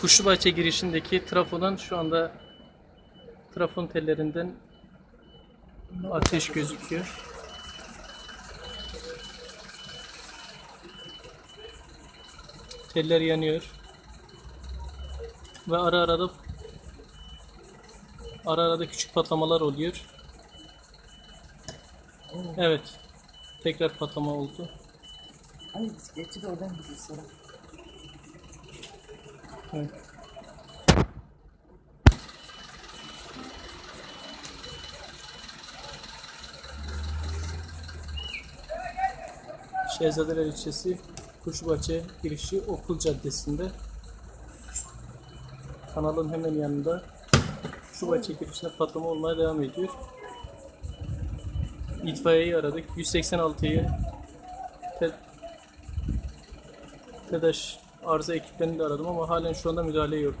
Kuşlubahçe girişindeki trafodan şu anda trafon tellerinden ateş gözüküyor. Teller yanıyor. Ve ara ara da ara ara da küçük patlamalar oluyor. Evet. Tekrar patlama oldu. Ay bisikletçi de oradan gidiyor sonra. Şehzadeler ilçesi Kuşbahçe girişi Okul Caddesi'nde kanalın hemen yanında Kuşbahçe girişinde patlama olmaya devam ediyor. İtfaiyeyi aradık. 186'yı te- TEDAŞ arıza ekiplerini de aradım ama halen şu anda müdahale yok.